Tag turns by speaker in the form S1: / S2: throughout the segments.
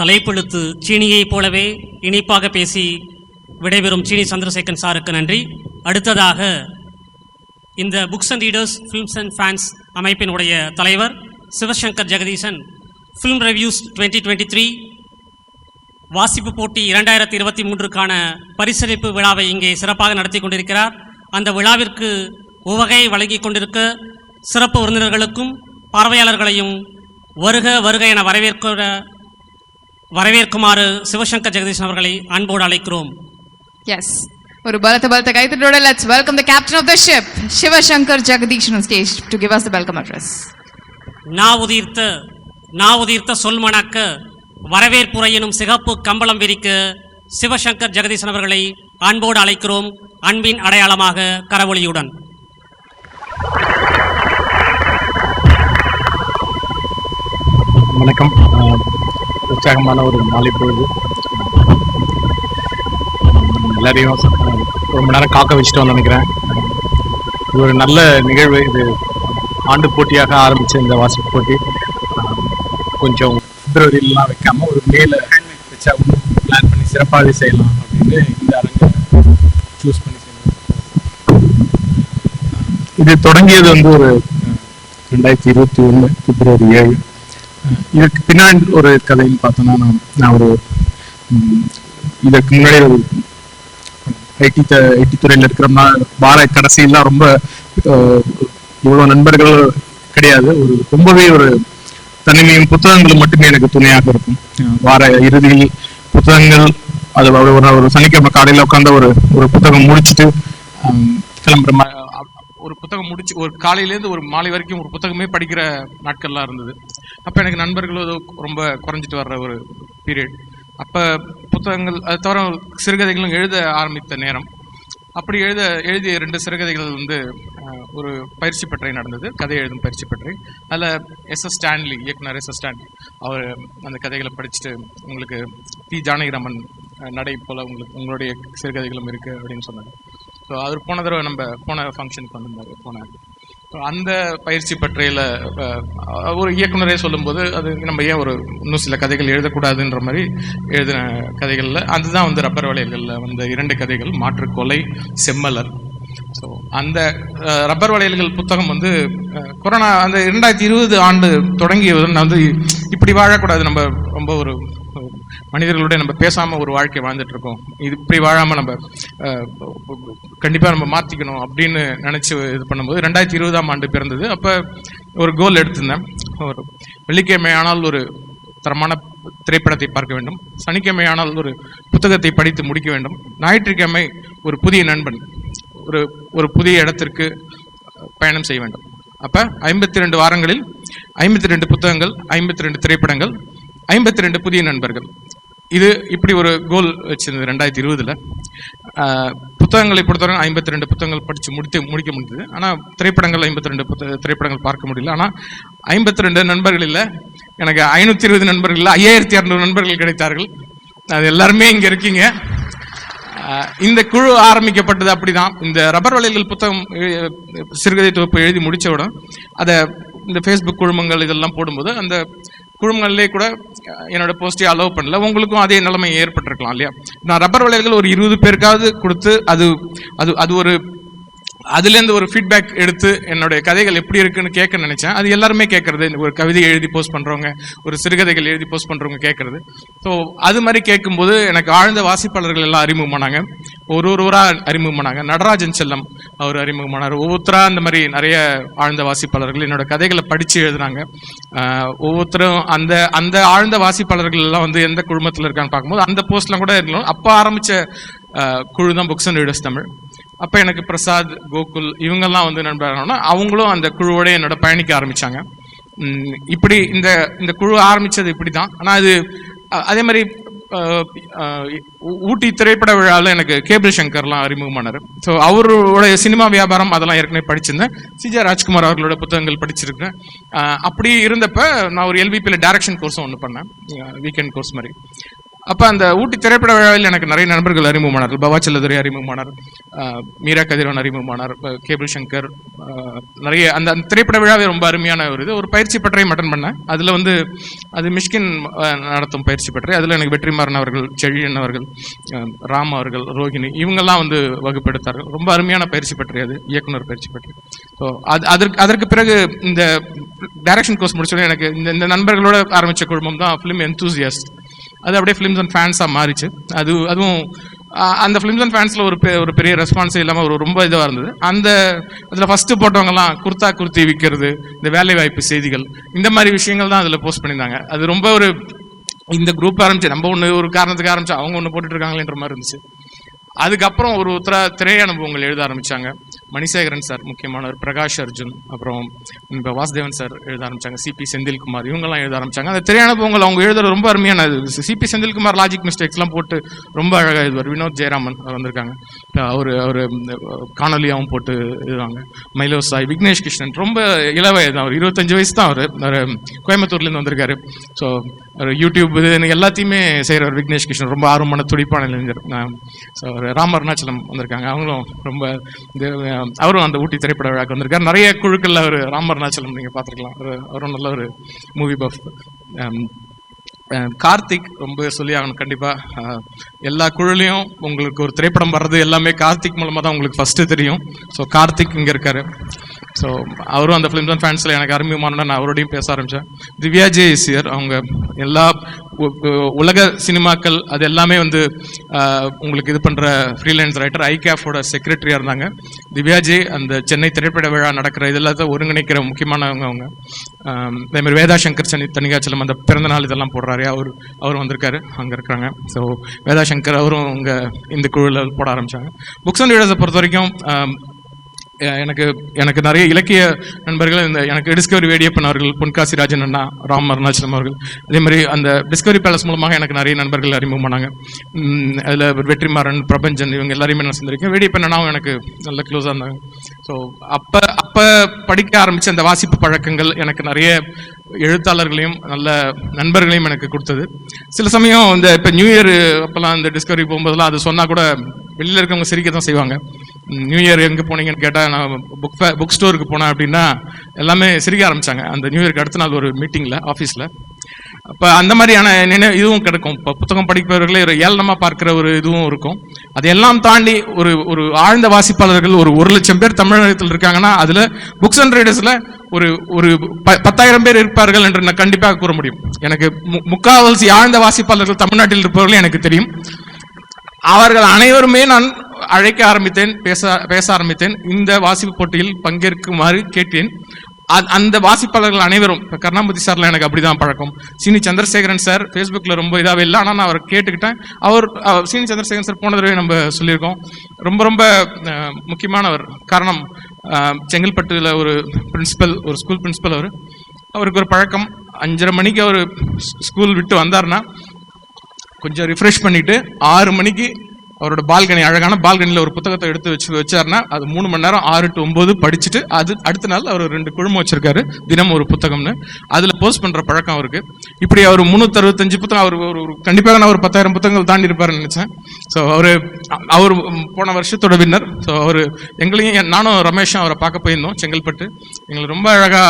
S1: தலைப்பெழுத்து சீனியைப் போலவே இனிப்பாக பேசி விடைபெறும் சீனி சந்திரசேகரன் சாருக்கு நன்றி. அடுத்ததாக இந்த books and readers films and fans அமைப்பினுடைய தலைவர் Sivasankar Jegatheesan film reviews twenty twenty three வாசிப்பு போட்டி இரண்டாயிரத்தி இருபத்தி மூன்றுக்கான பரிசளிப்பு விழாவை இங்கே சிறப்பாக நடத்தி கொண்டிருக்கிறார். அந்த விழாவிற்கு உவகை வழங்கி கொண்டிருக்க சிறப்பு விருந்தினர்களுக்கும் பார்வையாளர்களையும் வருக வருக என வரவேற்கிற வரவேற்குமாறு சிவசங்கர் ஜெகதீசன் அவர்களை அன்போடு அழைக்கிறோம்
S2: Yes. ஒரு பலத்த பலத்த கைத்தட்டோட welcome the captain of the ship, Shivashankar Jagadish on stage to give us the welcome address.
S1: நா உதிர்த்த நா உதிர்த்த சொல்மணக்க வரவேற்புரையினும் சிகப்பு கம்பளம் விரிக்க சிவசங்கர் ஜெகதீசன் அவர்களை அன்போடு அழைக்கிறோம் அன்பின் அடையாளமாக கரவொலியுடன்
S3: வணக்கம் உற்சாகமான ஒரு நாளை பொழுது எல்லாரையும் ரொம்ப நேரம் காக்க வச்சுட்டு நினைக்கிறேன். இது ஒரு நல்ல நிகழ்வு. இது ஆண்டு போட்டியாக ஆரம்பித்த இந்த வாசிப்பு போட்டி. கொஞ்சம் பிப்ரவரியிலாம் வைக்காம ஒரு மேலே வச்சா பிளான் பண்ணி சிறப்பாக செய்யலாம் அப்படின்னு இந்த அரங்கை சூஸ் பண்ணி செய்யணும் இது தொடங்கியது வந்து ஒரு ரெண்டாயிரத்தி இருபத்தி ஒன்று பிப்ரவரி ஏழு. இதுக்கு பின்னாடி ஒரு கதைன்னு பார்த்தோன்னா நான் நான் ஒரு இதற்கு முன்னாடி ஒரு ஐடி த ஐடி துறையில் இருக்கிறோம்னா வார கடைசியெல்லாம் ரொம்ப இவ்வளோ இவ்வளவு நண்பர்கள் கிடையாது. ஒரு ரொம்பவே ஒரு தனிமையும் புத்தகங்களும் மட்டுமே எனக்கு துணையாக இருக்கும். வார இறுதியில் புத்தகங்கள் அது ஒரு ஒரு- சனிக்கிழமை காலையில் உட்காந்து ஒரு ஒரு புத்தகம் முடிச்சுட்டு கிளம்புற ஒரு புத்தகம் முடிச்சு ஒரு காலையிலேருந்து ஒரு மாலை வரைக்கும் ஒரு புத்தகமே படிக்கிற நாட்கள்லாம் இருந்தது. அப்போ எனக்கு நண்பர்களும் ரொம்ப குறைஞ்சிட்டு வர்ற ஒரு பீரியட் அப்போ புத்தகங்கள் அது தவிர சிறுகதைகளும் எழுத ஆரம்பித்த நேரம். அப்படி எழுத எழுதிய ரெண்டு சிறுகதைகள் வந்து ஒரு பயிற்சி பட்டறை நடந்தது. கதை எழுதும் பயிற்சி பட்டறை. அதில் எஸ் எஸ் ஸ்டான்லி இயக்குனர் எஸ் எஸ் ஸ்டான்லி அவர் அந்த கதைகளை படிச்சுட்டு உங்களுக்கு பி. ஜானகிராமன் நடை போல் உங்களுக்கு உங்களுடைய சிறுகதைகளும் இருக்குது அப்படின்னு சொன்னாங்க ஸோ அவர் போன தடவை நம்ம போன ஃபங்க்ஷனுக்கு வந்திருந்தாரு போன அந்த பயிற்சி பற்றையில் ஒரு இயக்குனரே சொல்லும்போது அது நம்ம ஏன் ஒரு இன்னும் சில கதைகள் எழுதக்கூடாதுன்ற மாதிரி எழுதின கதைகளில் அதுதான் வந்து ரப்பர் வளையல்களில் வந்த இரண்டு கதைகள் மாற்றுக்கொலை செம்மலர். ஸோ அந்த ரப்பர் வளையல்கள் புத்தகம் வந்து கொரோனா அந்த இரண்டாயிரத்தி இருபது ஆண்டு தொடங்கியதுடன் வந்து இப்படி வாழக்கூடாது நம்ம ரொம்ப ஒரு மனிதர்களோட நம்ம பேசாமல் ஒரு வாழ்க்கை வாழ்ந்துட்டு இருக்கோம் இது இப்படி வாழாமல் நம்ம கண்டிப்பாக நம்ம மாற்றிக்கணும் அப்படின்னு நினச்சி இது பண்ணும்போது ரெண்டாயிரத்தி இருபதாம் ஆண்டு பிறந்தது. அப்போ ஒரு கோல் எடுத்திருந்தேன். ஒரு வெள்ளிக்கிழமை ஆனால் ஒரு தரமான திரைப்படத்தை பார்க்க வேண்டும். சனிக்கிழமை ஆனால் ஒரு புத்தகத்தை படித்து முடிக்க வேண்டும். ஞாயிற்றுக்கிழமை ஒரு புதிய நண்பன் ஒரு ஒரு புதிய இடத்திற்கு பயணம் செய்ய வேண்டும். அப்போ ஐம்பத்தி ரெண்டு வாரங்களில் ஐம்பத்தி ரெண்டு புத்தகங்கள் ஐம்பத்தி ரெண்டு திரைப்படங்கள் ஐம்பத்தி ரெண்டு புதிய நண்பர்கள். இது இப்படி ஒரு கோல் வச்சிருந்தது ரெண்டாயிரத்தி இருபதுல. புத்தகங்களை பொறுத்தவரை ஐம்பத்தி ரெண்டு புத்தகங்கள் படித்து முடித்து முடிக்க முடிந்தது ஆனால் திரைப்படங்கள் ஐம்பத்தி ரெண்டு புத்த திரைப்படங்கள் பார்க்க முடியல. ஆனால் ஐம்பத்தி ரெண்டு நண்பர்கள் இல்லை எனக்கு ஐநூற்றி இருபது நண்பர்கள் இல்லை ஐயாயிரத்தி இரநூறு நண்பர்கள் கிடைத்தார்கள். அது எல்லாருமே இங்கே இருக்கீங்க. இந்த குழு ஆரம்பிக்கப்பட்டது அப்படிதான். இந்த ரப்பர் வளையல்கள் புத்தகம் சிறுகதை தொகுப்பு எழுதி முடிச்சவுடன் அதை இந்த ஃபேஸ்புக் குழுமங்கள் இதெல்லாம் போடும்போது அந்த குழுமங்கள்லேயே கூட என்னோட போஸ்டே அலோவ் பண்ணல. உங்களுக்கும் அதே நிலைமை ஏற்பட்டிருக்கலாம் இல்லையா? நான் ரப்பர் வளையல்கள் ஒரு இருபது பேருக்காவது கொடுத்து அது அது அது ஒரு அதுலேருந்து ஒரு ஃபீட்பேக் எடுத்து என்னுடைய கதைகள் எப்படி இருக்குன்னு கேட்க நினைச்சேன். அது எல்லாருமே கேட்கறது. ஒரு கவிதை எழுதி போஸ்ட் பண்றவங்க ஒரு சிறுகதைகள் எழுதி போஸ்ட் பண்றவங்க கேட்கறது. ஸோ அது மாதிரி கேட்கும்போது எனக்கு ஆழ்ந்த வாசிப்பாளர்கள் எல்லாம் அறிமுகமானாங்க. ஒரு ஒருவராக அறிமுகமானாங்க. நடராஜன் செல்லம் அவர் அறிமுகமானார். ஒவ்வொருத்தராக அந்த மாதிரி நிறைய ஆழ்ந்த வாசிப்பாளர்கள் என்னோட கதைகளை படித்து எழுதுனாங்க. ஒவ்வொருத்தரும் அந்த அந்த ஆழ்ந்த வாசிப்பாளர்கள் எல்லாம் வந்து எந்த குழுமத்தில் இருக்கான்னு பார்க்கும்போது அந்த போஸ்ட்லாம் கூட இருக்கணும் அப்போ ஆரம்பித்த குழு தான் புக்ஸ் அண்ட் ரீடர்ஸ் தமிழ். அப்போ எனக்கு பிரசாத் கோகுல் இவங்கெல்லாம் வந்து நண்பர்கள்னா அவங்களும் அந்த குழுவோட என்னோட பயணிக்க ஆரம்பித்தாங்க இப்படி இந்த இந்த குழு ஆரம்பித்தது இப்படி தான் ஆனால் அது அதே மாதிரி ஊட்டி திரைப்பட விழாவில் எனக்கு கேபிள் சங்கர்லாம் அறிமுகமானார். ஸோ அவரோட சினிமா வியாபாரம் அதெல்லாம் ஏற்கனவே படிச்சிருந்தேன். சிஜே ராஜ்குமார் அவர்களோட புத்தகங்கள் படிச்சிருக்கேன். அப்படி இருந்தப்ப நான் ஒரு எல்விபியில் டைரக்ஷன் கோர்ஸும் ஒன்று பண்ணேன். வீக்கெண்ட் கோர்ஸ் மாதிரி. அப்போ அந்த ஊட்டி திரைப்பட விழாவில் எனக்கு நிறைய நண்பர்கள் அறிமுகமானார்கள். பவா செல்லதுரை அறிமுகமானார் மீரா கதிரவன் அறிமுகமானார் கேபிள் சங்கர் நிறைய அந்த அந்த திரைப்பட விழாவே ரொம்ப அருமையான ஒரு இது. ஒரு பயிற்சி பற்றையும் அட்டன் பண்ணேன். அதில் வந்து அது மிஷ்கின் நடத்தும் பயிற்சி பட்டறை. அதில் எனக்கு வெற்றிமாறன் அவர்கள் செழியன் அவர்கள் ராம் அவர்கள் ரோஹிணி இவங்கெல்லாம் வந்து வகுப்பெடுத்தார்கள். ரொம்ப அருமையான பயிற்சி பற்றி அது இயக்குனர் பயிற்சி பற்றி ஸோ அது அதற்கு அதற்கு பிறகு இந்த டைரக்ஷன் கோர்ஸ் முடிச்சோடனே எனக்கு இந்த இந்த நண்பர்களோட ஆரம்பித்த குழுமம் தான் ஃபிலிம் enthusiast. அது அப்படியே ஃபிலிம்ஸ் அண்ட் ஃபேன்ஸாக மாறிச்சு. அது அதுவும் அந்த ஃபிலிம்ஸ் அண்ட் ஃபேன்ஸில் ஒரு பெ- ஒரு பெரிய ரெஸ்பான்ஸே இல்லாமல் ஒரு ரொம்ப இதுவாக இருந்தது. அந்த அதில் ஃபஸ்ட்டு போட்டவங்கலாம் குர்தா குர்த்தி விற்கிறது இந்த வேலை வாய்ப்பு செய்திகள் இந்த மாதிரி விஷயங்கள் தான் அதில் போஸ்ட் பண்ணியிருந்தாங்க. அது ரொம்ப ஒரு இந்த குரூப் ஆரம்பிச்சு நம்ம ஒன்று ஒரு காரணத்துக்கு ஆரம்பிச்சு அவங்க ஒன்று போட்டுட்டு இருக்காங்களேன்ற மாதிரி இருந்துச்சு. அதுக்கப்புறம் ஒரு உத்தர திரை அனுபவங்கள் எழுத ஆரம்பிச்சாங்க. மணிசேகரன் சார் முக்கியமானவர் பிரகாஷ் அர்ஜுன் அப்புறம் இப்போ வாசுதேவன் சார் எழுத ஆரம்பிச்சாங்க சிபி செந்தில்குமார் இவங்கெல்லாம் எழுத ஆரம்பிச்சாங்க. அந்த திரையான பொங்கல் அவங்க எழுதுறது ரொம்ப அருமையான சிபி செந்தில்குமார் லாஜிக் மிஸ்டேக்ஸ்லாம் போட்டு ரொம்ப அழகாக எழுதுவார். வினோத் ஜெயராமன் வந்திருக்காங்க. அவர் அவர் காணொலியாகவும் போட்டு எழுதுவாங்க. மயிலோ சாய் விக்னேஷ் கிருஷ்ணன் ரொம்ப இளவயது தான் அவர் இருபத்தஞ்சு வயசு தான் அவர். அவர் கோயம்புத்தூர்லேருந்து வந்திருக்காரு. ஸோ யூடியூப் இது எனக்கு எல்லாத்தையுமே செய்கிறவர் விக்னேஷ் கிருஷ்ணன். ரொம்ப ஆர்வமான துடிப்பான இளைஞர். ஸோ அவர் ராம் அருணாச்சலம் வந்திருக்காங்க. அவங்களும் ரொம்ப இது அவரும் அந்த ஊட்டி திரைப்பட விழாக்கு வந்திருக்காரு. நிறைய குழுக்களில் அவர் ராம் அருணாச்சலம் நீங்கள் பார்த்துருக்கலாம். அவர் அவரும் நல்ல ஒரு மூவி பஃப் கார்த்திக் ரொம்ப சொல்லி ஆகணும் கண்டிப்பாக எல்லா குழுலையும் உங்களுக்கு ஒரு திரைப்படம் வர்றது எல்லாமே கார்த்திக் மூலமாக தான் உங்களுக்கு ஃபஸ்ட்டு தெரியும். ஸோ கார்த்திக் இங்கே இருக்காரு. ஸோ அவரும் அந்த ஃபிலிம்ஸ் அண்ட் ஃபேன்ஸில் எனக்கு அறிமுகமான நான் அவரோடையும் பேச ஆரம்பித்தேன் திவ்யா ஜே இயர் அவங்க எல்லா உலக சினிமாக்கள் அது எல்லாமே வந்து உங்களுக்கு இது பண்ணுற ஃப்ரீலான்ஸ் ரைட்டர் ஐகேஃபோட செக்ரட்டரியாக இருந்தாங்க. திவ்யாஜி அந்த சென்னை திரைப்பட விழா நடக்கிற இது ஒருங்கிணைக்கிற முக்கியமானவங்க அவங்க. அதேமாதிரி அதே மாதிரி வேதா சங்கர் சனி தனிகாச்சலம் அந்த பிறந்த நாள் இதெல்லாம் போடுறாரு. அவர் அவர் வந்திருக்காரு அங்கே இருக்கிறாங்க. ஸோ வேதா சங்கர் அவரும் இங்கே இந்த குழுவில் போட ஆரம்பிச்சாங்க. புக்ஸ் அண்ட் ரீடர்ஸை பொறுத்த வரைக்கும் எனக்கு எனக்கு நிறைய இலக்கிய நண்பர்கள் இந்த எனக்கு டிஸ்கவரி வேடியப்பன் அவர்கள் பொன்காசி ராஜன் அண்ணா ராம் அருணாச்சலம் அவர்கள் அதே மாதிரி அந்த டிஸ்கவரி பேலஸ் மூலமாக எனக்கு நிறைய நண்பர்கள் அறிமுகம் பண்ணாங்க அதில் வெற்றிமாறன் பிரபஞ்சன் இவங்க எல்லாரையுமே நான் சந்திருக்கேன். வேடியப்பன் அண்ணாவும் எனக்கு நல்ல க்ளோஸாக இருந்தாங்க. ஸோ அப்போ அப்போ படிக்க ஆரம்பித்த அந்த வாசிப்பு பழக்கங்கள் எனக்கு நிறைய எழுத்தாளர்களையும் நல்ல நண்பர்களையும் எனக்கு கொடுத்தது. சில சமயம் இந்த இப்போ நியூ இயர் அப்போல்லாம் இந்த டிஸ்கவரி போகும்போதெல்லாம் அது சொன்னால் கூட வெளியில் இருக்கவங்க சிரிக்க தான் செய்வாங்க. நியூ இயர் எங்கே போனீங்கன்னு கேட்டால் நான் புக் புக் ஸ்டோருக்கு போனேன் அப்படின்னா எல்லாமே சிரிக்க ஆரம்பிச்சாங்க. அந்த நியூ இயர்க்கு அடுத்த நாள் ஒரு மீட்டிங்கில் ஆஃபீஸில் அப்போ அந்த மாதிரியான நினைவு இதுவும் கிடைக்கும். இப்போ புத்தகம் படிப்பவர்களே ஒரு ஏளனமாக பார்க்குற ஒரு இதுவும் இருக்கும். அதையெல்லாம் தாண்டி ஒரு ஒரு ஆழ்ந்த வாசிப்பாளர்கள் ஒரு ஒரு லட்சம் பேர் தமிழகத்தில் இருக்காங்கன்னா அதில் புக்ஸ் அண்ட் ரீடர்ஸில் ஒரு ஒரு ப- பத்தாயிரம் பேர் இருப்பார்கள் என்று நான் கண்டிப்பாக கூற முடியும். எனக்கு மு- ஆழ்ந்த வாசிப்பாளர்கள் தமிழ்நாட்டில் இருப்பவர்கள் எனக்கு தெரியும். அவர்கள் அனைவருமே நான் அழைக்க ஆரம்பித்தேன் பேச பேச ஆரம்பித்தேன். இந்த வாசிப்பு போட்டியில் பங்கேற்குமாறு கேட்டேன். அந்த வாசிப்பாளர்கள் அனைவரும் இப்போ கருணாமூர்த்தி சார்ல எனக்கு அப்படிதான் பழக்கம். சினி சந்திரசேகரன் சார் ஃபேஸ்புக்கில் ரொம்ப இதாகவே இல்லை ஆனால் நான் அவரை கேட்டுக்கிட்டேன். அவர் சினி சந்திரசேகரன் சார் போன தடவை நம்ம சொல்லியிருக்கோம். ரொம்ப ரொம்ப முக்கியமானவர். காரணம் செங்கல்பட்டுல ஒரு பிரின்சிபல் ஒரு ஸ்கூல் பிரின்சிபல் அவர். அவருக்கு ஒரு பழக்கம். அஞ்சரை மணிக்கு அவர் ஸ்கூல் விட்டு வந்தார்னா கொஞ்சம் ரிஃப்ரெஷ் பண்ணிட்டு ஆறு மணிக்கு அவரோட பால்கனி அழகான பால்கனியில் ஒரு புத்தகத்தை எடுத்து வச்சு வச்சாருன்னா அது மூணு மணி நேரம் ஆறு டு ஒம்பது படிச்சுட்டு அது அடுத்த நாள் அவர் ரெண்டு குழுமம் வச்சிருக்காரு தினம் ஒரு புத்தகம்னு. அதில் போஸ்ட் பண்ணுற பழக்கம் அவருக்கு. இப்படி அவர் முந்நூற்றறுபத்தஞ்சு புத்தகம் அவர் ஒரு ஒரு கண்டிப்பாக நான் ஒரு பத்தாயிரம் புத்தகங்கள் தாண்டி இருப்பாருன்னு நினச்சேன். ஸோ அவர் அவர் போன வருஷத்தோட வின்னர் ஸோ அவர் எங்களையும் நானும் ரமேஷும் அவரை பார்க்க போயிருந்தோம் செங்கல்பட்டு. எங்களை ரொம்ப அழகாக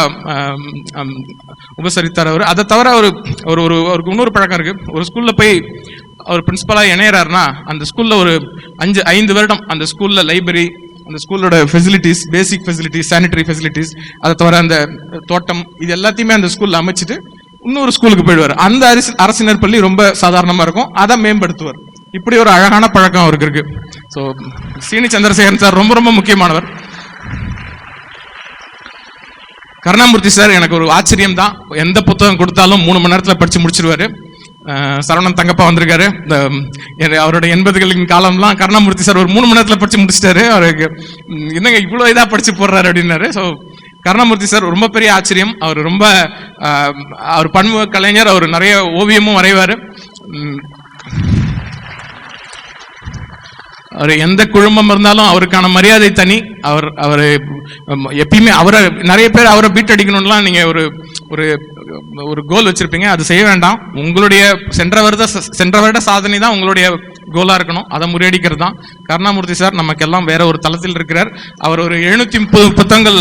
S3: உபசரித்தார் அவர். அதை தவிர அவர் ஒரு ஒரு அவருக்கு இன்னொரு பழக்கம் இருக்குது ஒரு ஸ்கூலில் போய் அவர் பிரின்சிபலாக இணையறாருன்னா அந்த ஸ்கூலில் ஒரு அஞ்சு ஐந்து வருடம் அந்த ஸ்கூலில் லைப்ரரி அந்த ஸ்கூலோட facilities basic facilities sanitary facilities அதை தவிர அந்த தோட்டம் இது எல்லாத்தையுமே அந்த ஸ்கூலில் அமைச்சிட்டு இன்னொரு ஸ்கூலுக்கு போயிடுவார். அந்த அரசு அரசினர் பள்ளி ரொம்ப சாதாரணமாக இருக்கும். அதை மேம்படுத்துவார். இப்படி ஒரு அழகான பழக்கம் அவருக்கு இருக்கு. ஸோ சீனி சந்திரசேகரன் சார் ரொம்ப ரொம்ப முக்கியமானவர். கருணாமூர்த்தி சார் எனக்கு ஒரு ஆச்சரியம் தான் எந்த புத்தகம் கொடுத்தாலும் மூணு மணி நேரத்தில் படித்து முடிச்சிருவாரு. சரவணன் தங்கப்பா வந்திருக்காரு. இந்த அவரோட எண்பதுகளின் காலம்லாம் கருணாமூர்த்தி சார் ஒரு மூணு மணி நேரத்தில் படித்து முடிச்சிட்டாரு. அவருக்கு என்னங்க இவ்வளோ இதாக படித்து போடுறாரு அப்படின்னாரு. ஸோ கருணாமூர்த்தி சார் ரொம்ப பெரிய ஆச்சரியம். அவர் ரொம்ப அவர் பன்முக கலைஞர். அவர் நிறைய ஓவியமும் வரைவார். அவர் எந்த குழுமம் இருந்தாலும் அவருக்கான மரியாதை தனி. அவர் அவர் எப்பயுமே அவரை நிறைய பேர் அவரை பீட் அடிக்கணும்லாம் நீங்கள் ஒரு ஒரு ஒரு கோல் வச்சிருப்பீங்க அது செய்ய வேண்டாம். உங்களுடைய சென்ற வருட சென்ற வருட சாதனை தான் உங்களுடைய கோலா இருக்கணும். அதை முறியடிக்கிறது தான். கருணாமூர்த்தி சார் நமக்கெல்லாம் வேற ஒரு தளத்தில் இருக்கிறார். அவர் ஒரு எழுநூத்தி முப்பது புத்தகங்கள்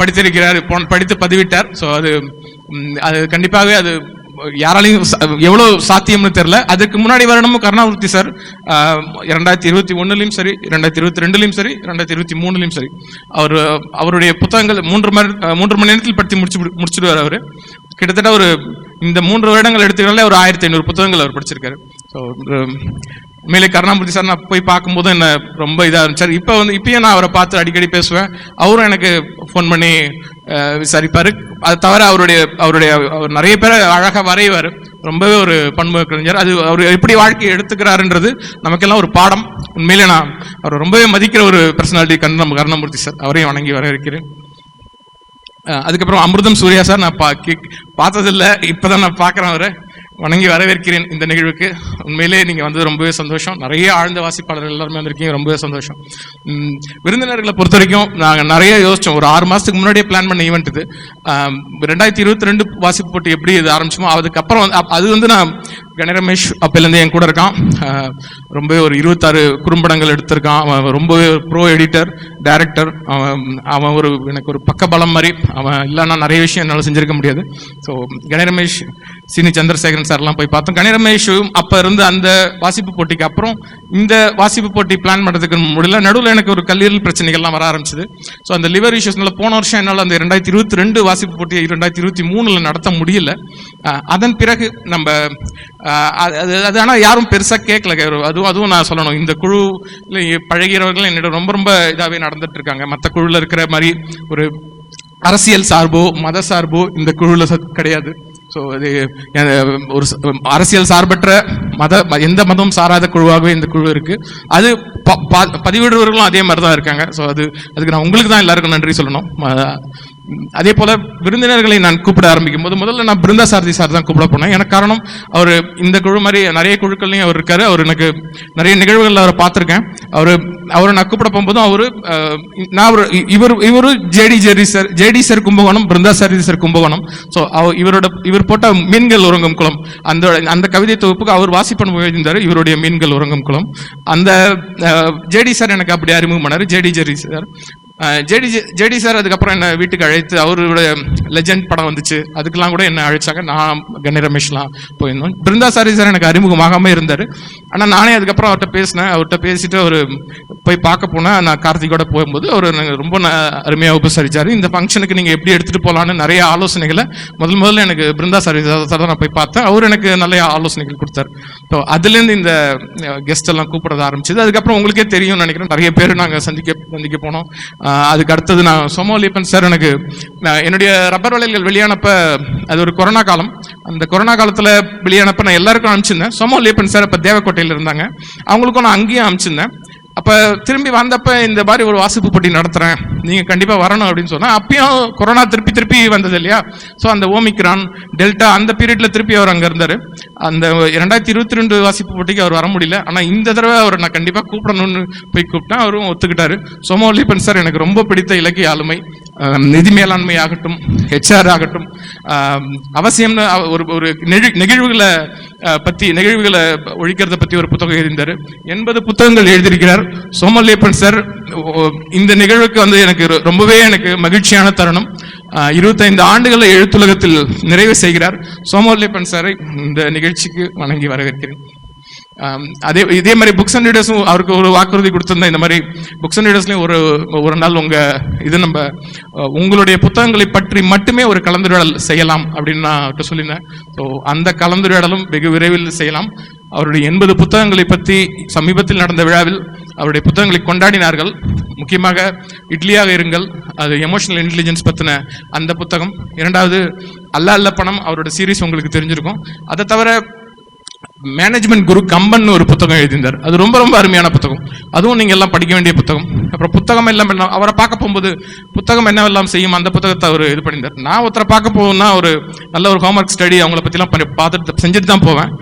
S3: படித்திருக்கிறார் படித்து பதிவிட்டார். ஸோ அது அது கண்டிப்பாகவே அது யாராலையும் எவ்வளோ எவ்வளவு சாத்தியம்னு தெரியல. அதுக்கு முன்னாடி வருடமும் கருணாமூர்த்தி சார் இரண்டாயிரத்தி இருபத்தி ஒண்ணுலயும் சரி இரண்டாயிரத்தி இருபத்தி ரெண்டுலையும் சரி ரெண்டாயிரத்தி இருபத்தி மூணுலையும் சரி. அவர் அவருடைய புத்தகங்கள் மூன்று மணி மூன்று மணி நேரத்தில் படித்து முடிச்சு முடிச்சிடுவார் அவர். கிட்டத்தட்ட ஒரு இந்த மூன்று வருடங்கள் எடுத்துக்கிட்டாலே ஒரு ஆயிரத்தி ஐநூறு புத்தகங்கள் அவர் படிச்சிருக்காரு. ஸோ உண்மையிலே கருணாமூர்த்தி சார் நான் போய் பார்க்கும்போது என்ன ரொம்ப இதாக இருந்துச்சார் இப்போ வந்து இப்பயும் நான் அவரை பார்த்து அடிக்கடி பேசுவேன். அவரும் எனக்கு ஃபோன் பண்ணி விசாரிப்பார். அது தவிர அவருடைய அவருடைய அவர் நிறைய பேரை அழகாக வரைவார். ரொம்பவே ஒரு பண்பு கலைஞர். அது அவர் எப்படி வாழ்க்கையை எடுத்துக்கிறாருன்றது நமக்கெல்லாம் ஒரு பாடம். உண்மையிலே நான் அவர் ரொம்பவே மதிக்கிற ஒரு பர்சனாலிட்டி நம்ம கருணாமூர்த்தி சார். அவரையும் வணங்கி வரவேற்கிறேன். அதுக்கப்புறம் அமிர்தம் சூர்யா சார் நான் பா கே- பார்த்ததில்ல. இப்பதான் நான் பார்க்குறேன் அவரை. வணங்கி வரவேற்கிறேன் இந்த நிகழ்வுக்கு. உண்மையிலே நீங்கள் வந்து ரொம்பவே சந்தோஷம். நிறைய ஆழ்ந்த வாசிப்பாளர்கள் எல்லாருமே வந்திருக்கீங்க ரொம்பவே சந்தோஷம். விருந்தினர்களை பொறுத்த வரைக்கும் நாங்கள் நிறைய யோசித்தோம் ஒரு ஆறு மாதத்துக்கு முன்னாடியே பிளான் பண்ண ஈவெண்ட் இது. ரெண்டாயிரத்தி இருபத்தி ரெண்டு வாசிப்பு போட்டி எப்படி இது ஆரம்பிச்சோமோ அதுக்கப்புறம் வந்து- அது வந்து நான் கணரமேஷ் அப்பிலேருந்து என் கூட இருக்கான். ரொம்பவே ஒரு இருபத்தாறு குறும்படங்கள் எடுத்திருக்கான். அவன் ரொம்பவே ப்ரோ எடிட்டர் டைரக்டர் அவன் அவன் ஒரு எனக்கு ஒரு பக்க பலம் மாதிரி. அவன் இல்லைன்னா நிறைய விஷயம் என்னால் செஞ்சிருக்க முடியாது. ஸோ கணரமேஷ் சினி சந்திரசேகரன் சார்லாம் போய் பார்த்தோம். கணரமேஷும் அப்போ இருந்து அந்த வாசிப்பு போட்டிக்கு அப்புறம் இந்த வாசிப்பு போட்டி பிளான் பண்ணுறதுக்கு முடியல. நடுவில் எனக்கு ஒரு கல்லீரல் பிரச்சனைகள்லாம் வர ஆரம்பிச்சது. ஸோ அந்த லிவர் இஷ்யூஸ்னால போன வருஷம் என்னால் அந்த ரெண்டாயிரத்தி இருபத்தி ரெண்டு வாசிப்பு போட்டியை ரெண்டாயிரத்தி இருபத்தி மூணில் நடத்த முடியல. அதன் பிறகு நம்ம அது அது- அது ஆனால் யாரும் பெருசாக கேட்கல அதுவும் அதுவும் நான் சொல்லணும். இந்த குழு பழகிறவர்கள் என்னிடம் ரொம்ப ரொம்ப இதாகவே நடந்துட்டு இருக்காங்க. மற்ற குழுவில் இருக்கிற மாதிரி ஒரு அரசியல் சார்போ மத சார்போ இந்த குழுவில் கிடையாது. ஸோ அது ஒரு அரசியல் சார்பற்ற மத ம- எந்த மதமும் சாராத குழுவாகவே இந்த குழு இருக்கு. அது ப- ப- அதே மாதிரி தான் இருக்காங்க. ஸோ அது அதுக்கு நான் உங்களுக்கு தான் எல்லாருக்கும் நன்றி சொல்லணும். அதே போல விருந்தினர்களை நான் கூப்பிட ஆரம்பிக்கும் போது முதல்ல நான் பிருந்தா சாரதி சார் தான் கூப்பிட போனேன். எனக்கு காரணம் அவர் இந்த குழு மாதிரி நிறைய குழுக்கள்லையும் அவர் இருக்காரு. அவர் எனக்கு நிறைய நிகழ்வுகளில் அவரை பார்த்துருக்கேன். அவர் அவரை நான் கூப்பிட போகும்போதும் அவர் நான் அவர் இவர் இவரு JD Jerry sir JD sir Kumbakonam Brinda Sarathi sir Kumbakonam. So இவரோட இவர் போட்ட மீன்கள் உறங்கும் குளம் அந்த அந்த கவிதை தொகுப்புக்கு அவர் வாசிப்பன் எழுதியிருந்தார் இவருடைய மீன்கள் உறங்கும் குளம். அந்த ஜேடி சார் எனக்கு அப்படி அறிமுகம் பண்ணார் JD Jerry sir. JD JD sir அதுக்கப்புறம் என்ன வீட்டுக்கு அழைத்து அவருடைய லெஜெண்ட் படம் வந்துச்சு. அதுக்கெல்லாம் கூட என்ன அழைச்சாங்க? நான் கணி ரமேஷ்லாம் போயிருந்தோம். பிருந்தா சாரி சார் எனக்கு அறிமுகமாகாமல் இருந்தார். ஆனால் நானே அதுக்கப்புறம் அவர்கிட்ட பேசினேன். அவர்கிட்ட பேசிட்டு அவர் போய் பார்க்க போனேன் நான் கார்த்திகோட போகும்போது அவர் எனக்கு ரொம்ப அருமையாக அருமையா இந்த ஃபங்க்ஷனுக்கு நீங்கள் எப்படி எடுத்துகிட்டு போகலான்னு நிறைய ஆலோசனைகளை முதல் முதல்ல எனக்கு பிருந்தா சாரி சார் நான் போய் பார்த்தேன். அவர் எனக்கு நல்ல ஆலோசனைகள் கொடுத்தாரு. ஸோ அதுலேருந்து இந்த கெஸ்ட் எல்லாம் கூப்பிட ஆரம்பிச்சது. அதுக்கப்புறம் உங்களுக்கே தெரியும்னு நினைக்கிறேன். நிறைய பேர் நாங்கள் சந்திக்க சந்திக்க போனோம். அதுக்கு அடுத்தது நான் சோமோலியப்பன் சார் எனக்கு நான் என்னுடைய ரப்பர் வளையல்கள் வெளியானப்ப அது ஒரு கொரோனா காலம். அந்த கொரோனா காலத்தில் வெளியானப்ப நான் எல்லாருக்கும் அனுப்பிச்சிருந்தேன். சோமோலியப்பன் சார் இப்போ தேவக்கோட்டையில் இருந்தாங்க. அவங்களுக்கும் நான் அங்கேயும் அனுப்பிச்சிருந்தேன். அப்போ திரும்பி வந்தப்ப இந்த மாதிரி ஒரு வாசிப்பு போட்டி நடத்துகிறேன் நீங்கள் கண்டிப்பாக வரணும் அப்படின்னு சொன்னால் அப்பயும் கொரோனா திருப்பி திருப்பி வந்தது இல்லையா? ஸோ அந்த ஓமிக்ரான் டெல்டா அந்த பீரியடில் திருப்பி அவர் அங்கே இருந்தார். அந்த ரெண்டாயிரத்தி இருபத்தி ரெண்டு வாசிப்பு போட்டிக்கு அவர் வர முடியல. ஆனால் இந்த தடவை அவரை நான் கண்டிப்பாக கூப்பிடணும்னு போய் கூப்பிட்டேன். அவரும் ஒத்துக்கிட்டாரு. சோமோலிபன் சார் எனக்கு ரொம்ப பிடித்த இலக்கிய ஆளுமை. நிதி மேலாண்மை ஆகட்டும் ஹெச்ஆர் ஆகட்டும் அவசியம்னு ஒரு ஒரு நெழு- நெகிழ்வுகளை பற்றி நெகிழ்வுகளை ஒழிக்கிறத பற்றி ஒரு புத்தகம் எழுதியிருந்தாரு. எண்பது புத்தகங்கள் எழுதியிருக்கிறார். சோமல்லேப்பன் சார் இந்த நிகழ்வுக்கு வந்து எனக்கு ரொம்பவே எனக்கு மகிழ்ச்சியான தருணம். இருபத்தைந்து ஆண்டுகளை எழுத்துலகத்தில் நிறைவு செய்கிறார். சோமலியப்பன் சாரை இந்த நிகழ்ச்சிக்கு வணங்கி வரவேற்கிறேன். அதே இதே மாதிரி புக்ஸ் அண்ட் ரீடர்ஸும் அவருக்கு ஒரு வாக்குறுதி கொடுத்துருந்தா இந்த மாதிரி புக்ஸ் அண்ட் ரீடர்ஸ்லையும் ஒரு ஒரு நாள் உங்கள் இது நம்ம உங்களுடைய புத்தகங்களை பற்றி மட்டுமே ஒரு கலந்துரையாடல் செய்யலாம் அப்படின்னு நான் அவர்கிட்ட சொல்லியிருந்தேன். ஸோ அந்த கலந்துரையாடலும் வெகு விரைவில் செய்யலாம். அவருடைய எண்பது புத்தகங்களை பற்றி சமீபத்தில் நடந்த விழாவில் அவருடைய புத்தகங்களை கொண்டாடினார்கள். முக்கியமாக இட்லியாக இருங்கள் அது எமோஷனல் இன்டெலிஜென்ஸ் பற்றின அந்த புத்தகம். இரண்டாவது அல்ல அல்ல பணம் அவரோட சீரிஸ் உங்களுக்கு தெரிஞ்சிருக்கும். அதை தவிர மேனேஜ்மெண்ட் குரு கம்பன் ஒரு புத்தகம் எழுதியிருந்தார். அது ரொம்ப ரொம்ப அருமையான புத்தகம். அதுவும் நீங்க எல்லாம் படிக்க வேண்டிய புத்தகம். அப்புறம் புத்தகம் எல்லாம் என்ன அவரை பார்க்க போகும்போது புத்தகம் என்னவெல்லாம் செய்யும் அந்த புத்தகத்தை அவர் இது பண்ணியிருந்தார். நான் ஒருத்தரை பார்க்க போகணும்னா ஒரு நல்ல ஒரு ஹோம்ஒர்க் ஸ்டடி அவங்கள பற்றிலாம் பண்ணி பார்த்துட்டு செஞ்சுட்டு தான் போவேன்.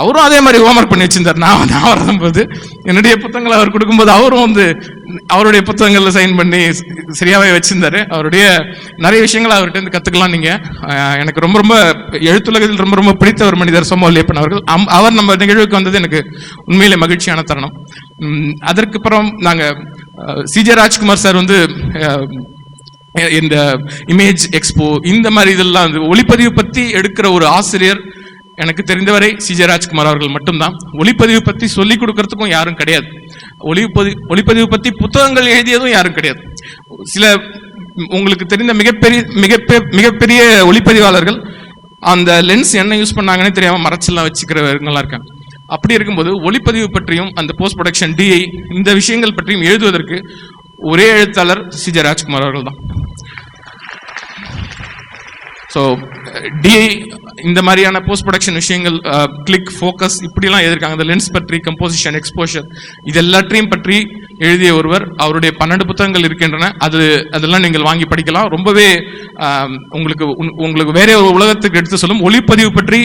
S3: அவரும் அதே மாதிரி ஹோம்ஒர்க் பண்ணி வச்சிருந்தார். நான் நான் வரும்போது என்னுடைய புத்தகங்களை அவர் கொடுக்கும்போது அவரும் வந்து அவருடைய புத்தகங்களில் சைன் பண்ணி சரியாகவே வச்சுருந்தாரு. அவருடைய நிறைய விஷயங்களை அவர்கிட்ட இருந்து கற்றுக்கலாம் நீங்கள் எனக்கு ரொம்ப ரொம்ப எழுத்துலகத்தில் ரொம்ப ரொம்ப பிடித்த ஒரு மனிதர் சோமவல்லியப்பன் அவர்கள். அம்- அவர் நம்ம நிகழ்வுக்கு வந்தது எனக்கு உண்மையிலே மகிழ்ச்சியான தருணம். அதற்கு அதற்கப்புறம் நாங்கள் சிஜே ராஜ்குமார் சார் வந்து இந்த இமேஜ் எக்ஸ்போ இந்த மாதிரி இதெல்லாம் வந்து ஒளிப்பதிவு பற்றி எடுக்கிற ஒரு ஆசிரியர் எனக்கு தெரிந்தவரை சிஜே ராஜ்குமார் அவர்கள் மட்டும்தான். ஒளிப்பதிவு பற்றி சொல்லிக் கொடுக்கறதுக்கும் யாரும் கிடையாது. ஒளிப்பதிவு ஒளிப்பதிவு பத்தி புத்தகங்கள் எழுதியதும் யாரும் கிடையாது. சில உங்களுக்கு தெரிந்த மிகப்பெரிய மிகப்பெரிய மிகப்பெரிய ஒளிப்பதிவாளர்கள் அந்த லென்ஸ் என்ன யூஸ் பண்ணாங்கன்னே தெரியாம மறைச்செல்லாம் வச்சுக்கிறவங்களாம் இருக்காங்க. அப்படி இருக்கும்போது ஒளிப்பதிவு பற்றியும் அந்த போஸ்ட் ப்ரொடக்ஷன் டிஐ இந்த விஷயங்கள் பற்றியும் எழுதுவதற்கு ஒரே எழுத்தாளர் சிஜே ராஜ்குமார் அவர்கள் தான். ஸோ டிஐ இந்த மாதிரியான போஸ்ட் ப்ரொடக்ஷன் விஷயங்கள் uh, கிளிக் ஃபோக்கஸ் இப்படிலாம் எழுதியிருக்காங்க அந்த லென்ஸ் பற்றி கம்போசிஷன் எக்ஸ்போஷர் இது எல்லாற்றையும் பற்றி எழுதிய ஒருவர் அவருடைய பன்னெண்டு புத்தகங்கள் இருக்கின்றன. அது அதெல்லாம் நீங்கள் வாங்கி படிக்கலாம். ரொம்பவே um, உங்களுக்கு உங்களுக்கு வேற ஒரு உலகத்துக்கு எடுத்து சொல்லும் ஒளிப்பதிவு பற்றி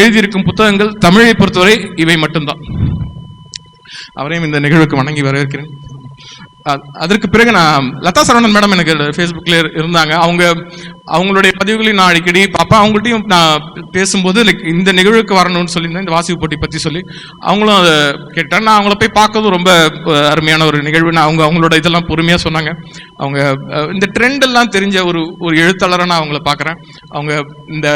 S3: எழுதியிருக்கும் புத்தகங்கள் தமிழை பொறுத்தவரை இவை மட்டும்தான். அவரையும் இந்த நிகழ்வுக்கு வணங்கி வரவேற்கிறேன். அதற்கு பிறகு நான் லதா சரவணன் மேடம் எனக்கு ஃபேஸ்புக்கில் இருந்தாங்க. அவங்க அவங்களுடைய பதிவுகளையும் நான் அடிக்கடி பார்ப்பேன். அவங்கள்ட்டையும் நான் பேசும்போது லைக் இந்த நிகழ்வுக்கு வரணும்னு சொல்லியிருந்தேன். இந்த வாசிப்பு போட்டி பற்றி சொல்லி. அவங்களும் அதை கேட்டாங்க. நான் அவங்கள போய் பார்க்கறதும் ரொம்ப அருமையான ஒரு நிகழ்வு. நான் அவங்க அவங்களோட இதெல்லாம் பொறுமையாக சொன்னாங்க. அவங்க இந்த ட்ரெண்ட் எல்லாம் தெரிஞ்ச ஒரு ஒரு எழுத்தாளராக நான் அவங்கள பார்க்குறேன். அவங்க இந்த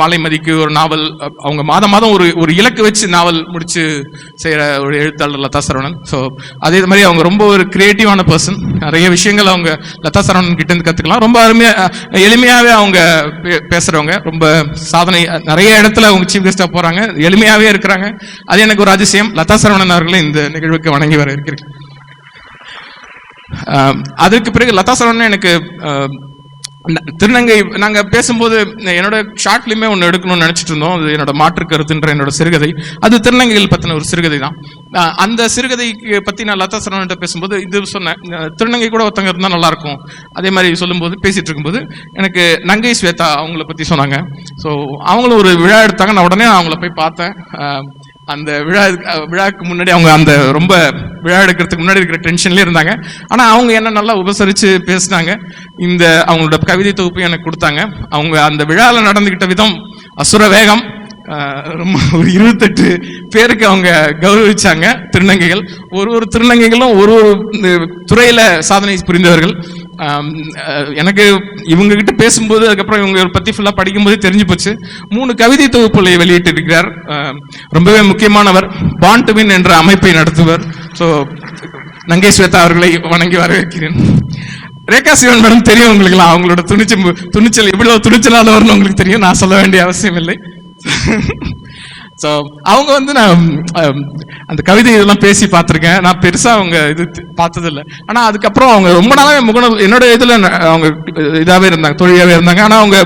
S3: மாலை மதிக்கு ஒரு நாவல் அவங்க மாதம் மாதம் ஒரு ஒரு இலக்கு வச்சு நாவல் முடித்து செய்கிற ஒரு எழுத்தாளர் லதா சரவணன். ஸோ அதே மாதிரி அவங்க ரொம்ப ஒரு கிரியேட்டிவான பர்சன் நிறைய விஷயங்கள் அவங்க லதா சரவணன் கிட்ட இருந்து கற்றுக்கலாம் ரொம்ப அருமையாக எளிமையாகவே அவங்க பே- பேசுறவங்க. ரொம்ப சாதனை நிறைய இடத்துல அவங்க சீஃப் கெஸ்ட்டாக போகிறாங்க எளிமையாகவே இருக்கிறாங்க. அது எனக்கு ஒரு அதிசயம். லதா சரவணன் அவர்களை இந்த நிகழ்வுக்கு வணங்கி வர இருக்கிறேன் அதற்கு பிறகு லதா சரவணன் எனக்கு திருநங்கை நாங்க பேசும்போது என்னோட ஷார்ட் ஃபிலிமே ஒன்று எடுக்கணும்னு நினைச்சிட்டு இருந்தோம். அது என்னோட மாற்று கருத்துன்ற என்னோட சிறுகதை. அது திருநங்கைகள் பத்தின ஒரு சிறுகதை தான். அந்த சிறுகதைக்கு பத்தி நான் லதா சரவணன்ட்ட பேசும்போது இது சொன்னேன். திருநங்கை கூட ஒருத்தங்க இருந்தால் நல்லா இருக்கும். அதே மாதிரி சொல்லும்போது பேசிட்டு இருக்கும்போது எனக்கு நங்கை ஸ்வேதா அவங்கள பத்தி சொன்னாங்க. ஸோ அவங்களும் ஒரு விழா எடுத்தாங்க. நான் உடனே அவங்கள போய் பார்த்தேன். அந்த விழா விழாவுக்கு முன்னாடி அவங்க அந்த ரொம்ப விழா எடுக்கிறதுக்கு முன்னாடி இருக்கிற டென்ஷன்லேயே இருந்தாங்க. ஆனால் அவங்க என்ன நல்லா உபசரித்து பேசினாங்க. இந்த அவங்களோட கவிதை தொகுப்பு எனக்கு கொடுத்தாங்க. அவங்க அந்த விழாவில் நடந்துக்கிட்ட விதம் அசுர வேகம் ரொம்ப ஒரு இருபத்தெட்டு பேருக்கு அவங்க கௌரவிச்சாங்க திருநங்கைகள். ஒரு ஒரு திருநங்கைகளும் ஒரு ஒரு துறையில் சாதனை புரிந்தவர்கள். எனக்கு இவங்க கிட்ட பேசும்போது அதுக்கப்புறம் இவங்க பத்தி ஃபுல்லா படிக்கும்போது தெரிஞ்சு போச்சு. மூணு கவிதை தொகுப்புகளை வெளியிட்டு இருக்கிறார் ரொம்பவே முக்கியமானவர். பாண்டுவின் என்ற அமைப்பை நடத்துவர். ஸோ நங்கை ஸ்வேதா அவர்களை வணங்கி வரவேற்கிறேன். ரேகா சிவன் மேடம் தெரியும் உங்களுக்குலாம் அவங்களோட துணிச்சல் துணிச்சல் எவ்வளவு துணிச்சலானவர்னு உங்களுக்கு தெரியும். நான் சொல்ல வேண்டிய அவசியம் இல்லை. ஸோ அவங்க வந்து நான் அந்த கவிதை இதெல்லாம் பேசி பார்த்துருக்கேன். நான் பெருசாக அவங்க இது பார்த்ததில்ல. ஆனால் அதுக்கப்புறம் அவங்க ரொம்ப நாளாகவே முகநூல் என்னோட இதில் அவங்க இதாகவே இருந்தாங்க தொழிலாகவே இருந்தாங்க. ஆனால் அவங்க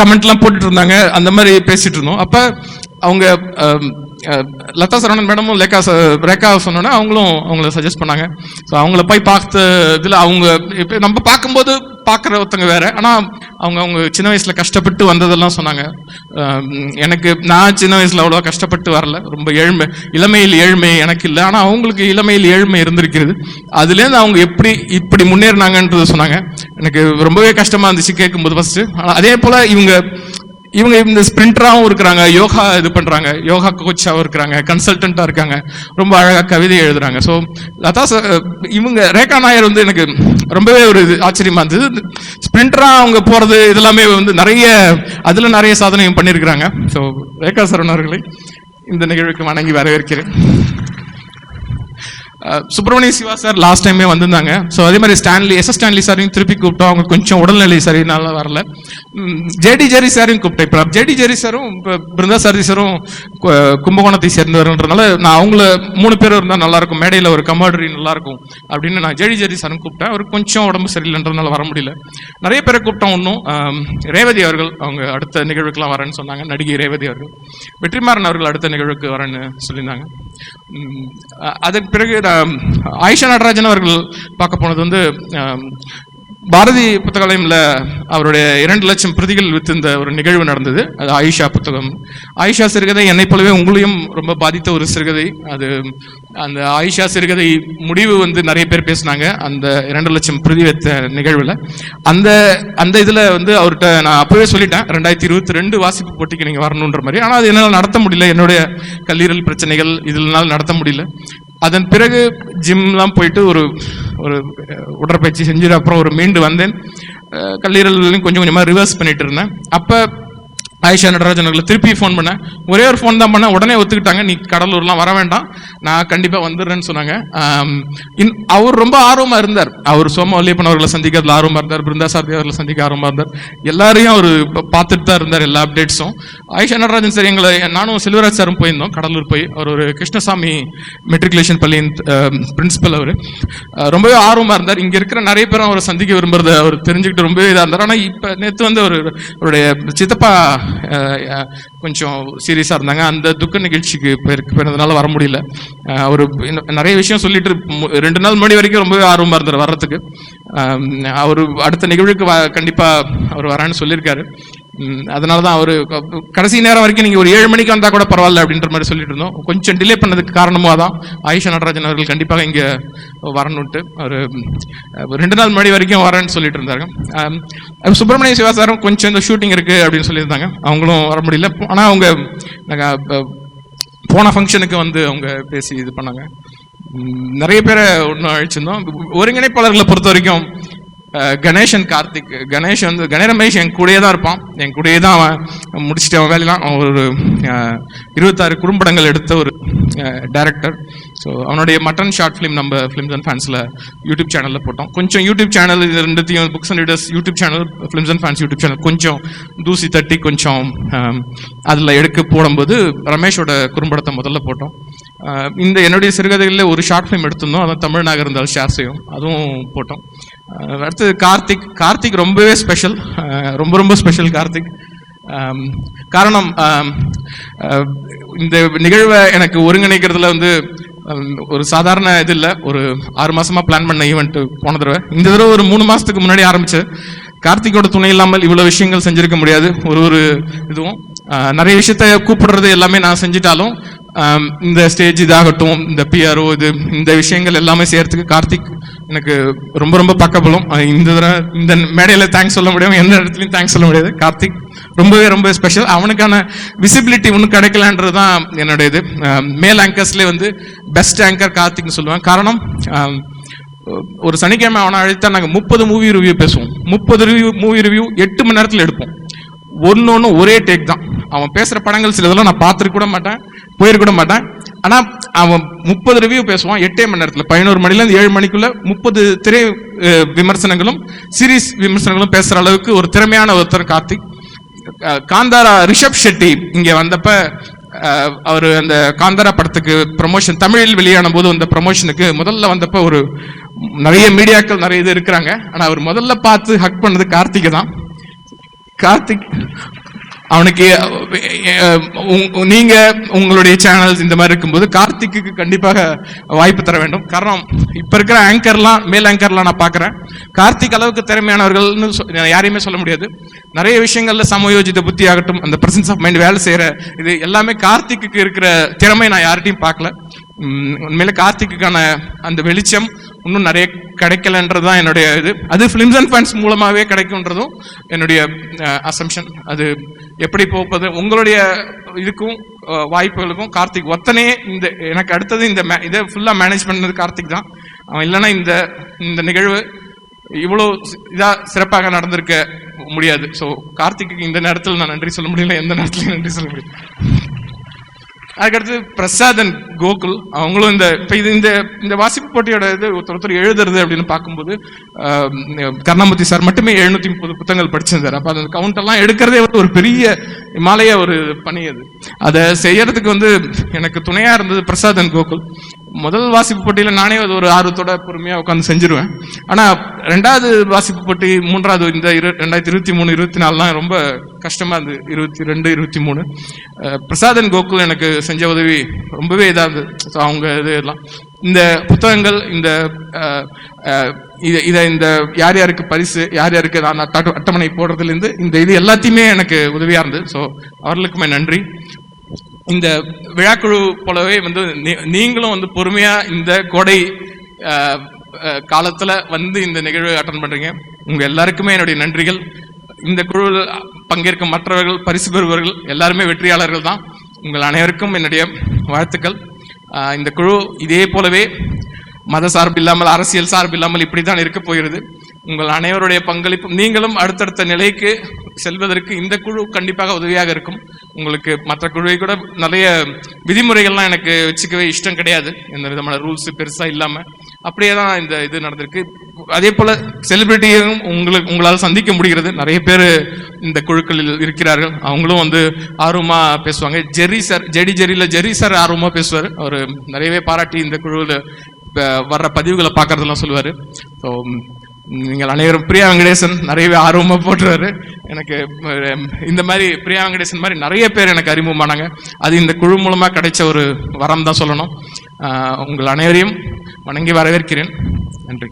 S3: கமெண்ட்லாம் போட்டுட்டு இருந்தாங்க. அந்த மாதிரி பேசிட்டு இருந்தோம். அப்போ அவங்க லதா சரவணன் மேடமும் லேக்கா ரேக்கா ரேகா சொன்னோன்னே அவங்களும் அவங்கள சஜஸ்ட் பண்ணாங்க. ஸோ அவங்கள போய் பார்த்த இதில் அவங்க இப்போ நம்ம பார்க்கும்போது பார்க்குற ஒருத்தங்க வேற. ஆனால் அவங்க அவங்க சின்ன வயசில் கஷ்டப்பட்டு வந்ததெல்லாம் சொன்னாங்க. எனக்கு நான் சின்ன வயசில் அவ்வளோ கஷ்டப்பட்டு வரல. ரொம்ப ஏழ்மை இளமையில் ஏழ்மை எனக்கு இல்லை. ஆனால் அவங்களுக்கு இளமையில் ஏழ்மை இருந்திருக்கிறது. அதுலேருந்து அவங்க எப்படி இப்படி முன்னேறினாங்கன்றது சொன்னாங்க. எனக்கு ரொம்பவே கஷ்டமாக இருந்துச்சு கேட்கும்போது ஃபஸ்ட்டு ஆனால் அதே போல் இவங்க இவங்க இந்த ஸ்பிரிண்டராகவும் இருக்கிறாங்க யோகா இது பண்ணுறாங்க யோகா கோச்சாகவும் இருக்கிறாங்க கன்சல்டண்ட்டாக இருக்காங்க. ரொம்ப அழகாக கவிதை எழுதுறாங்க. ஸோ லதா இவங்க ரேகா நாயர் வந்து எனக்கு ரொம்பவே ஒரு இது ஆச்சரியமாக இருந்தது. ஸ்பிரிண்டராக அவங்க போகிறது இதெல்லாமே வந்து நிறைய அதில் நிறைய சாதனையும் பண்ணியிருக்கிறாங்க. ஸோ ரேகா சரணர்களை இந்த நிகழ்வுக்கு வணங்கி வரவேற்கிறேன். சுப்பிரமணிய சிவா சார் லாஸ்ட் டைமே வந்திருந்தாங்க. ஸோ அதே மாதிரி ஸ்டான்லி எஸ் எஸ் ஸ்டான்லி சாரையும் திருப்பி கூப்பிட்டோம். அவங்க கொஞ்சம் உடல்நிலை சரினால வரல. ஜேடி ஜெரி சாரையும் கூப்பிட்டேன். இப்போ ஜேடி ஜெரி சாரும் இப்போ பிருந்தா சாரதி சாரும் கும்பகோணத்தை சேர்ந்தவர்ன்றனால நான் அவங்கள மூணு பேர் இருந்தால் நல்லாயிருக்கும். மேடையில் ஒரு கமாடரி நல்லா இருக்கும் அப்படின்னு நான் ஜேடி ஜெரி சாரும் கூப்பிட்டேன். அவர் கொஞ்சம் உடம்பு சரியில்லைன்றதுனால வர முடியல. நிறைய பேரை கூப்பிட்டோம் ஒன்றும் ரேவதி அவர்கள் அவங்க அடுத்த நிகழ்வுக்கெலாம் வரேன்னு சொன்னாங்க. நடிகை ரேவதி அவர்கள். வெற்றிமாறன் அவர்கள் அடுத்த நிகழ்வுக்கு வரேன்னு சொல்லியிருந்தாங்க. அதன் அதற்கு பிறகு நான் ஆயிஷா நடராஜன் அவர்கள் பார்க்க போனது வந்து பாரதி புத்தகாலயம்ல அவருடைய இரண்டு லட்சம் பிரதிகள் வித்திருந்த ஒரு நிகழ்வு நடந்தது. அது ஆயிஷா புத்தகம். ஆயிஷா சிறுகதை என்னை போலவே உங்களையும் ரொம்ப பாதித்த ஒரு சிறுகதை. அது அந்த ஆயிஷா சிறுகதை முடிவு வந்து நிறைய பேர் பேசினாங்க. அந்த இரண்டு லட்சம் பிரதி வைத்த நிகழ்வுல. அந்த அந்த இதுல வந்து அவர்கிட்ட நான் அப்பவே சொல்லிட்டேன். ரெண்டாயிரத்தி இருபத்தி ரெண்டு வாசிப்பு போட்டிக்கு நீங்க வரணுன்ற மாதிரி. ஆனா அது என்னால் நடத்த முடியல. என்னுடைய கல்லீரல் பிரச்சனைகள் இதனால நடத்த முடியல. அதன் பிறகு ஜிம்லாம் போயிட்டு ஒரு ஒரு உடற்பயிற்சி செஞ்சுட்டு அப்புறம் ஒரு மீண்டு வந்தேன். அஹ், கல்லீரல்லையும் கொஞ்சம் கொஞ்சமாக ரிவர்ஸ் பண்ணிட்டு இருந்தேன். அப்போ ஆயிஷா நடராஜன் அவர்களை திருப்பி ஃபோன் பண்ணேன். ஒரே ஒரு ஃபோன் தான் பண்ணேன். உடனே ஒத்துக்கிட்டாங்க. நீ கடலூர்லாம் வர வேண்டாம். நான் கண்டிப்பாக வந்துடுறேன்னு சொன்னாங்க. இன் அவர் ரொம்ப ஆர்வமாக இருந்தார். அவர் சோம வல்லியப்பன் அவர்களை சந்திக்கிறதுல ஆர்வமாக இருந்தார். பிருந்தா சாரதி அவர்களை சந்திக்க ஆர்வமாக இருந்தார். எல்லாரையும் அவர் பார்த்துட்டு தான் இருந்தார் எல்லா அப்டேட்ஸும் ஆயிஷா நடராஜன் சார் எங்களை நானும் செல்வராஜ் சாரும் போயிருந்தோம். கடலூர் போய். அவர் ஒரு கிருஷ்ணசாமி மெட்ரிகுலேஷன் பள்ளியின் பிரின்சிபல் அவர். ரொம்பவே ஆர்வமாக இருந்தார். இங்கே இருக்கிற நிறைய பேரும் அவரை சந்திக்க விரும்புறத அவர் தெரிஞ்சுக்கிட்டு ரொம்பவே இதாக இருந்தார். ஆனால் இப்போ நேற்று வந்து அவர் அவருடைய சித்தப்பா கொஞ்சம் சீரியஸாக இருந்தாங்க. அந்த துக்க நிகழ்ச்சிக்கு போயிருக்கு போயிருந்ததுனால வர முடியல. அவர் நிறைய விஷயம் சொல்லிட்டு ரெண்டு நாள் மணி வரைக்கும் ரொம்பவே ஆர்வமாக இருந்தார் வர்றதுக்கு. அவர் அடுத்த நிகழ்வுக்கு வ- அவர் வரான்னு சொல்லியிருக்காரு. அதனால தான் அவர் கடைசி நேரம் வரைக்கும் நீங்க ஒரு ஏழு மணிக்கு வந்தா கூட பரவாயில்ல அப்படின்ற மாதிரி சொல்லிட்டு இருந்தோம். கொஞ்சம் டிலே பண்ணதுக்கு காரணமாக தான் ஆயிஷா நடராஜன் அவர்கள் கண்டிப்பாக இங்க வரணுன்ட்டு அவர் ரெண்டு நாள் மணி வரைக்கும் வரேன்னு சொல்லிட்டு இருந்தாங்க சுப்பிரமணிய சிவா சாரும் கொஞ்சம் இந்த ஷூட்டிங் இருக்கு அப்படின்னு சொல்லியிருந்தாங்க. அவங்களும் வர முடியல. ஆனா அவங்க நாங்கள் போன ஃபங்க்ஷனுக்கு வந்து அவங்க பேசி இது பண்ணாங்க. நிறைய பேரை ஒன்று அழிச்சிருந்தோம். ஒருங்கிணைப்பாளர்களை பொறுத்த வரைக்கும் கணேஷன் கார்த்திக் கணேஷ் வந்து கணேரமேஷ் என் கூடயே தான் இருப்பான். என் கூடயே தான் அவன் முடிச்சுட்டு அவன் வேலையெல்லாம் அவன் ஒரு இருபத்தாறு குறும்படங்கள் எடுத்த ஒரு டைரக்டர் ஸோ அவனுடைய மட்டன் ஷார்ட் ஃபிலிம் நம்ம ஃபிலிம்ஸ் அண்ட் ஃபேன்ஸில் யூடியூப் சேனலில் போட்டோம். கொஞ்சம் யூடியூப் சேனல் இது ரெண்டுத்தையும் books and readers YouTube channel films and fans YouTube channel கொஞ்சம் தூசி தட்டி கொஞ்சம் அதில் எடுக்க போடும்போது ரமேஷோட குறும்படத்தை முதல்ல போட்டோம். இந்த என்னுடைய சிறுகதைகளில் ஒரு ஷார்ட் ஃபிலிம் எடுத்திருந்தோம். அதான் தமிழ்நாக இருந்தால் ஷேர் செய்யும். அதுவும் போட்டோம். அடுத்தது கார்த்திக். கார்த்திக் ரொம்பவே ஸ்பெஷல் ரொம்ப ரொம்ப ஸ்பெஷல் கார்த்திக். காரணம் இந்த நிகழ்வை எனக்கு ஒருங்கிணைக்கிறதுல வந்து ஒரு சாதாரண இது இல்லை. ஒரு ஆறு மாசமா பிளான் பண்ண ஈவெண்ட் போன தடவை. இந்த தடவை ஒரு மூணு மாசத்துக்கு முன்னாடி ஆரம்பிச்சு கார்த்திகோட துணை இல்லாமல் இவ்வளவு விஷயங்கள் செஞ்சிருக்க முடியாது. ஒரு ஒரு இதுவும். நிறைய விஷயத்த கூப்பிடுறது எல்லாமே நான் செஞ்சிட்டாலும் இந்த ஸ்டேஜ் இதாகட்டும் இந்த பிஆர்ஓ இது இந்த விஷயங்கள் எல்லாமே செய்யறதுக்கு கார்த்திக் எனக்கு ரொம்ப ரொம்ப பக்கபலம். இந்த தடவை இந்த மேடையில் தேங்க்ஸ் சொல்ல முடியும் எந்த இடத்துலையும் தேங்க்ஸ் சொல்ல முடியாது. கார்த்திக் ரொம்பவே ரொம்ப ஸ்பெஷல் அவனுக்கான விசிபிலிட்டி ஒன்றும் கிடைக்கலன்றது தான் என்னோட இது மேல் ஆங்கர்ஸ்லேயே வந்து பெஸ்ட் ஆங்கர் கார்த்திக்னு சொல்லுவேன். காரணம் ஒரு சனிக்கிழமை அவனை அழைத்தா நாங்கள் முப்பது மூவி ரிவ்யூ பேசுவோம். முப்பது ரிவ்யூ மூவி ரிவ்யூ எட்டு மணி நேரத்தில் எடுப்போம். ஒன்று ஒன்று ஒரே டேக் தான். அவன் பேசுகிற படங்கள் சிலதெல்லாம் நான் பார்த்துருக்க கூட மாட்டேன் போயிருக்கூட மாட்டேன். ஆனால் அவன் முப்பது ரிவ்யூ பேசுவான் எட்டே மணி நேரத்தில். பதினோரு மணிலேருந்து ஏழு மணிக்குள்ள முப்பது திரை விமர்சனங்களும் சீரீஸ் விமர்சனங்களும் பேசுகிற அளவுக்கு ஒரு திறமையான ஒருத்தர் கார்த்திக். காந்தாரா ரிஷப் ஷெட்டி இங்கே வந்தப்ப அவர் அந்த காந்தாரா படத்துக்கு ப்ரமோஷன் தமிழில் வெளியான போது அந்த ப்ரமோஷனுக்கு முதல்ல வந்தப்ப ஒரு நிறைய மீடியாக்கள் நிறைய இது இருக்கிறாங்க. ஆனால் அவர் முதல்ல பார்த்து ஹக் பண்ணது கார்த்திகை தான். கார்த்திக் அவனுக்கு நீங்க உங்களுடைய சேனல்ஸ் இந்த மாதிரி இருக்கும்போது கார்த்திக்கு கண்டிப்பாக வாய்ப்பு தர வேண்டும். காரணம் இப்ப இருக்கிற ஆங்கர்லாம் மேல் ஆங்கர்லாம் நான் பாக்குறேன் கார்த்திக் அளவுக்கு திறமையானவர்கள்னு சொ- யாரையுமே சொல்ல முடியாது. நிறைய விஷயங்கள்ல சமயோஜித புத்தி ஆகட்டும் அந்த பிரசன்ஸ் ஆஃப் மைண்ட் வேலை செய்யற இது எல்லாமே கார்த்திக்கு இருக்கிற திறமை நான் யார்கிட்டையும் பார்க்கல. உண்மையில கார்த்திக்குக்கான அந்த வெளிச்சம் இன்னும் நிறைய கிடைக்கலன்றது தான் என்னுடைய இது. அது ஃபிலிம்ஸ் அண்ட் ஃபேன்ஸ் மூலமாகவே கிடைக்குன்றதும் என்னுடைய அசம்ஷன் அது எப்படி போப்பது? உங்களுடைய இதுக்கும் வாய்ப்புகளுக்கும் கார்த்திக் ஒத்தனே இந்த எனக்கு அடுத்தது இந்த மே இதை ஃபுல்லாக மேனேஜ் பண்ணது கார்த்திக் தான். அவன் இல்லைன்னா இந்த இந்த நிகழ்வு இவ்வளோ இதாக சிறப்பாக நடந்திருக்க முடியாது. ஸோ கார்த்திக்கு இந்த நேரத்தில் நான் நன்றி சொல்ல முடியல எந்த நேரத்துலையும் நன்றி சொல்ல முடியும் அதுக்கடுத்து பிரசாத் அண்ட் கோகுல் அவங்களும் இந்த இப்போ இது இந்த இந்த வாசிப்பு போட்டியோட இது ஒருத்தர் ஒருத்தர் எழுதுறது அப்படின்னு பார்க்கும்போது கருணாமூர்த்தி சார் மட்டுமே எழுநூத்தி முப்பது புத்தகங்கள் படிச்சிருந்தார். அப்போ அந்த கவுண்ட் எல்லாம் எடுக்கிறதே வந்து ஒரு பெரிய இமாலய ஒரு பணி அது. அதை செய்யறதுக்கு வந்து எனக்கு துணையா இருந்தது பிரசாத் அண்ட் கோகுல். முதல் வாசிப்பு போட்டியில நானே அது ஒரு ஆர்வத்தோட பொறுமையா உட்காந்து செஞ்சிருவேன். ஆனா ரெண்டாவது வாசிப்பு போட்டி மூன்றாவது இந்த இரு ரெண்டாயிரத்தி இருபத்தி மூணு இருபத்தி நாலுலாம் ரொம்ப கஷ்டமா இருந்தது. இருபத்தி ரெண்டு இருபத்தி மூணு. பிரசாதன் கோகுல் எனக்கு செஞ்ச உதவி ரொம்பவே இதாக இருந்தது. ஸோ அவங்க இது எல்லாம். இந்த புத்தகங்கள் இந்த இதை இதை இந்த யார் யாருக்கு பரிசு யார் யாருக்கு நான் அட்டவணை போடுறதுலேருந்து இந்த இது எல்லாத்தையுமே எனக்கு உதவியாக இருந்தது. ஸோ அவர்களுக்குமே நன்றி. இந்த விழாக்குழு போலவே வந்து நீ- நீங்களும் வந்து பொறுமையா இந்த கோடை காலத்தில் காலத்துல வந்து இந்த நிகழ்வை அட்டன் பண்றீங்க. உங்க எல்லாருக்குமே என்னுடைய நன்றிகள். இந்த குழுவில் பங்கேற்கும் மற்றவர்கள் பரிசு பெறுபவர்கள் எல்லாருமே வெற்றியாளர்கள் தான். உங்கள் அனைவருக்கும் என்னுடைய வாழ்த்துக்கள். இந்த குழு இதே போலவே மத சார்பு இல்லாமல் அரசியல் சார்பு இல்லாமல் இப்படி தான் இருக்க போகிறது. உங்கள் அனைவருடைய பங்களிப்பும் நீங்களும் அடுத்தடுத்த நிலைக்கு செல்வதற்கு இந்த குழு கண்டிப்பாக உதவியாக இருக்கும். உங்களுக்கு மற்ற குழுவை கூட நிறைய விதிமுறைகள்லாம் எனக்கு வச்சுக்கவே இஷ்டம் கிடையாது. எந்த விதமான ரூல்ஸ் பெருசாக இல்லாமல் அப்படியே தான் இந்த இது நடந்திருக்கு. அதே போல் செலிபிரிட்டியும் உங்களுக்கு உங்களால் சந்திக்க முடிகிறது. நிறைய பேர் இந்த குழுக்களில் இருக்கிறார்கள். அவங்களும் வந்து ஆர்வமாக பேசுவாங்க. ஜெரி சார் ஜெடி ஜெரியில் ஜெரி சார் ஆர்வமாக பேசுவார். அவர் நிறையவே பாராட்டி இந்த குழுவில் வர்ற பதிவுகளை பார்க்கறதெல்லாம் சொல்லுவார். ஸோ நீங்கள் அனைவரும் பிரியா வெங்கடேசன் நிறையவே ஆர்வமாக போட்டுருவாரு. எனக்கு இந்த மாதிரி பிரியா வெங்கடேசன் மாதிரி நிறைய பேர் எனக்கு அறிமுகமானாங்க. அது இந்த குழு மூலமாக கிடைச்ச ஒரு வரம் தான் சொல்லணும். உங்கள் அனைவரையும் வணங்கி வரவேற்கிறேன். நன்றி.